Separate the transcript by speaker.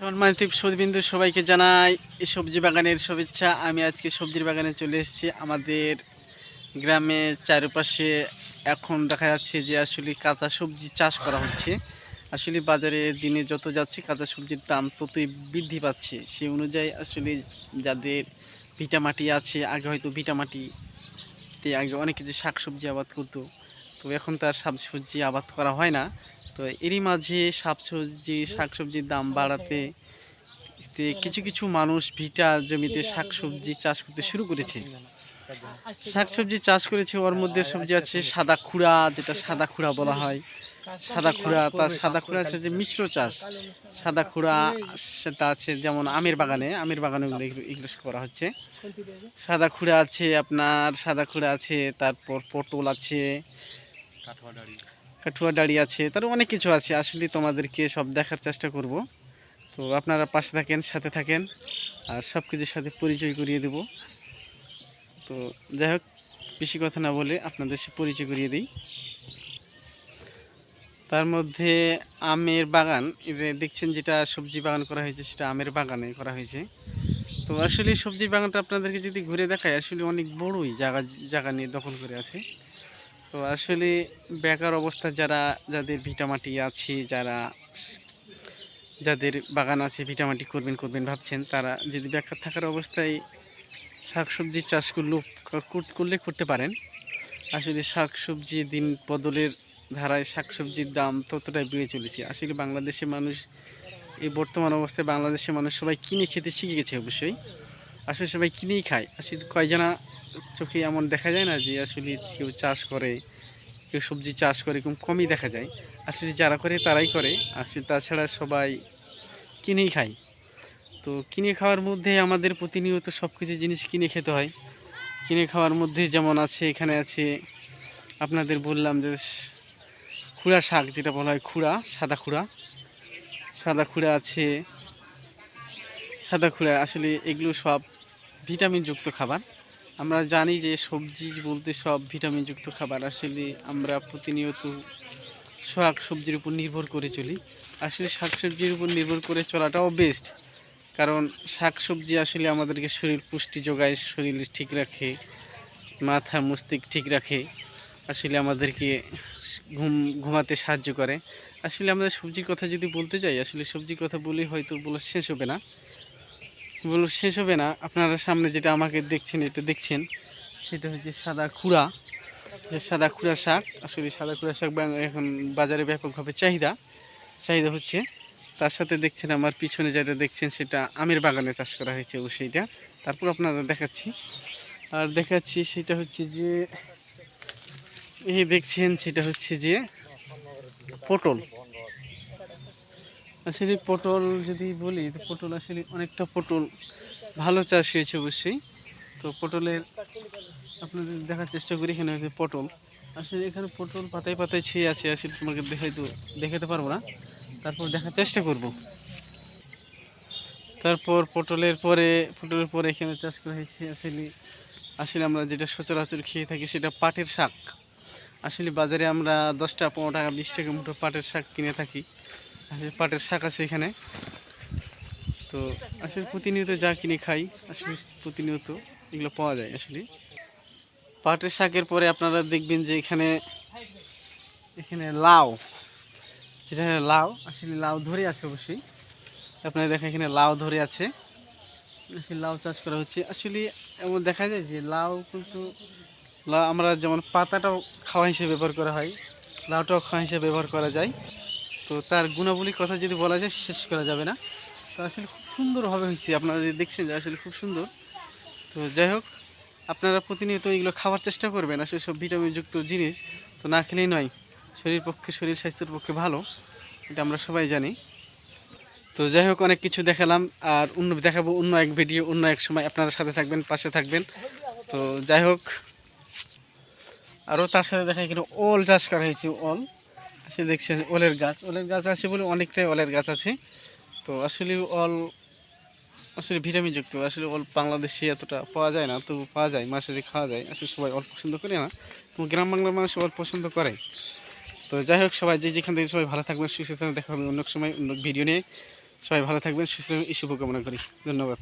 Speaker 1: সম্মানিত সুদবিন্দু সবাইকে জানাই এই সবজি বাগানের শুভেচ্ছা। আমি আজকে সবজির বাগানে চলে এসেছি। আমাদের গ্রামে চারপাশে এখন দেখা যাচ্ছে যে আসলে কাঁচা সবজি চাষ করা হচ্ছে। আসলে বাজারে দিনে যত যাচ্ছে কাঁচা সবজির দাম ততই বৃদ্ধি পাচ্ছে। সেই অনুযায়ী আসলে যাদের ভিটামাটি আছে, আগে হয়তো ভিটামাটিতে আগে অনেক কিছু শাক সবজি আবাদ করতো। তো এখন তার শাকসবজি আবাদ করা হয় না। তো এরই মাঝে শাকসবজি, শাকসবজির দাম বাড়াতে কিছু কিছু মানুষ ভিটা জমিতে শাকসবজি চাষ করতে শুরু করেছে। শাকসবজি চাষ করেছে, ওর মধ্যে সবজি আছে সাদা খুঁড়া, যেটা সাদা খুঁড়া বলা হয়। সাদা খুঁড়া, তার সাদা খুঁড়া আছে যে মিশ্র চাষ। সাদা খুঁড়া সেটা আছে যেমন আমের বাগানে আমের বাগানে এগুলো করা হচ্ছে। সাদা খুঁড়া আছে আপনার, সাদা খুঁড়া আছে, তারপর পটল আছে। কাঠুয়া দাড়ি আছে তার অনেক কিছু আছে। আসলে তোমাদেরকে সব দেখার চেষ্টা করব। তো আপনারা পাশে থাকেন, সাথে থাকেন, আর সব কিছুর সাথে পরিচয় করিয়ে দেব। তো যাই হোক, বেশি কথা না বলে আপনাদের সে পরিচয় করিয়ে দিই। তার মধ্যে আমের বাগান দেখছেন যেটা সবজি বাগান করা হয়েছে, সেটা আমের বাগানে করা হয়েছে। তো আসলে সবজি বাগানটা আপনাদেরকে যদি ঘুরে দেখায় আসলে অনেক বড়ই জায়গা জায়গা নিয়ে দখল করে আছে। তো আসলে বেকার অবস্থা যারা, যাদের ভিটামাটি আছে, যারা যাদের বাগান আছে ভিটামাটি করবেন করবেন ভাবছেন, তারা যদি বেকার থাকার অবস্থায় শাকসবজি চাষ কর- করলে করতে পারেন। আসলে শাকসবজি দিন বদলের ধারায় শাকসবজির দাম ততটাই বেড়ে চলেছে। আসলে বাংলাদেশের মানুষ, এই বর্তমান অবস্থায় বাংলাদেশের মানুষ সবাই কিনে খেতে শিখে গেছে অবশ্যই। আসলে সবাই কিনেই খায়। আসলে কয়জনা চোখে এমন দেখা যায় না যে আসলে কেউ চাষ করে, কেউ সবজি চাষ করে খুব কমই দেখা যায়। আসলে যারা করে তারাই করে। আসলে তাছাড়া সবাই কিনেই খায়। তো কিনে খাওয়ার মধ্যে আমাদের প্রতিনিয়ত সব কিছু জিনিস কিনে খেতে হয়। কিনে খাওয়ার মধ্যে যেমন আছে, এখানে আছে, আপনাদের বললাম যে খুড়া শাক যেটা বলা হয় খুড়া, সাদা খুড়া। সাদা খুড়া আছে, সাদা খুড়া আসলে এগুলো সব ভিটামিনযুক্ত খাবার। আমরা জানি যে সবজি বলতে সব ভিটামিনযুক্ত খাবার। আসলে আমরা প্রতিনিয়ত শাক সবজির উপর নির্ভর করে চলি। আসলে শাক সবজির উপর নির্ভর করে চলাটাও বেস্ট কারণ শাক সবজি আসলে আমাদেরকে শরীর পুষ্টি যোগায়, শরীর ঠিক রাখে, মাথা মস্তিষ্ক ঠিক রাখে। আসলে আমাদেরকে ঘুম, ঘুমাতে সাহায্য করে। আসলে আমরা সবজির কথা যদি বলতে যাই, আসলে সবজির কথা বলে হয়তো বলা শেষ হবে না। বলো শেষ হবে না। আপনারা সামনে যেটা আমাকে দেখছেন, এটা দেখছেন, সেটা হচ্ছে সাদা খুঁড়া। যে সাদা খুঁড়া শাক, আসলে সাদা খুঁড়া শাক এখন বাজারে ব্যাপকভাবে চাহিদা। চাহিদা হচ্ছে, তার সাথে দেখছেন আমার পিছনে যেটা দেখছেন, সেটা আমের বাগানে চাষ করা হয়েছে ও সেইটা তারপর আপনারা দেখাচ্ছি। আর দেখাচ্ছি সেটা হচ্ছে যে, এই দেখছেন, সেটা হচ্ছে যে পটল। আসলে পটল যদি বলি, তো পটল আসলে অনেকটা পটল। ভালো চাষ হয়েছে অবশ্যই। তো পটলের আপনাদের দেখার চেষ্টা করি এখানে হচ্ছে পটল। আসলে এখানে পটল পাতায় পাতায় ছেয়ে আছে, আসলে তোমাকে দেখাই তো দেখাতে পারব না। তারপর দেখার চেষ্টা করব। তারপর পটলের পরে পটলের পরে এখানে চাষ করা হয়েছে আসলে আসলে আমরা যেটা সচরাচর খেয়ে থাকি সেটা পাটের শাক। আসলে বাজারে আমরা দশটা পনেরো টাকা, বিশ টাকা মুঠো পাটের শাক কিনে থাকি। আসলে পাটের শাক আছে এখানে। তো আসলে প্রতিনিয়ত যা কিনে খাই আসলে প্রতিনিয়ত এগুলো পাওয়া যায় আসলে। পাটের শাকের পরে আপনারা দেখবেন যে এখানে এখানে লাউ, যেটা লাউ, আসলে লাউ ধরে আছে অবশ্যই। আপনারা দেখেন এখানে লাউ ধরে আছে। আসলে লাউ চাষ করা হচ্ছে। আসলে এমন দেখা যায় যে লাউ কিন্তু আমরা যেমন পাতাটাও খাওয়া হিসেবে ব্যবহার করা হয়, লাউটাও খাওয়া হিসেবে ব্যবহার করা যায়। তো তার গুণাবলীর কথা যদি বলা যায়, শেষ করা যাবে না। তো আসলে খুব সুন্দরভাবে হয়েছে। আপনারা যদি দেখছেন যে আসলে খুব সুন্দর। তো যাই হোক, আপনারা প্রতিনিয়ত এগুলো খাওয়ার চেষ্টা করবেন। আসলে সব ভিটামিনযুক্ত জিনিস তো না খেলেই নয়। শরীর পক্ষে, শরীর স্বাস্থ্যের পক্ষে ভালো। এটা আমরা সবাই জানি। তো যাই হোক, অনেক কিছু দেখালাম। আর অন্য দেখাবো অন্য এক ভিডিও, অন্য এক সময়। আপনারা সাথে থাকবেন, পাশে থাকবেন। তো যাই হোক, আরও তার সাথে দেখা এখানে অল চাষ করা হয়েছে, ওল। আসলে দেখছেন ওলের গাছ। ওলের গাছ আছে বলে অনেকটাই ওলের গাছ আছে। তো আসলে অল আসলে ভিটামিনযুক্ত আসলে অল বাংলাদেশে এতটা পাওয়া যায় না, তবু পাওয়া যায়, মাসে যে খাওয়া যায়। আসলে সবাই অল পছন্দ করে না তো গ্রাম বাংলার মানুষ অল পছন্দ করে। তো যাই হোক, সবাই যে যেখান থেকে সবাই ভালো থাকবেন, সুস্থ দেখা হবে অন্য সময়, অন্য ভিডিও নিয়ে। সবাই ভালো থাকবেন, সুস্থ এই শুভকামনা করি। ধন্যবাদ।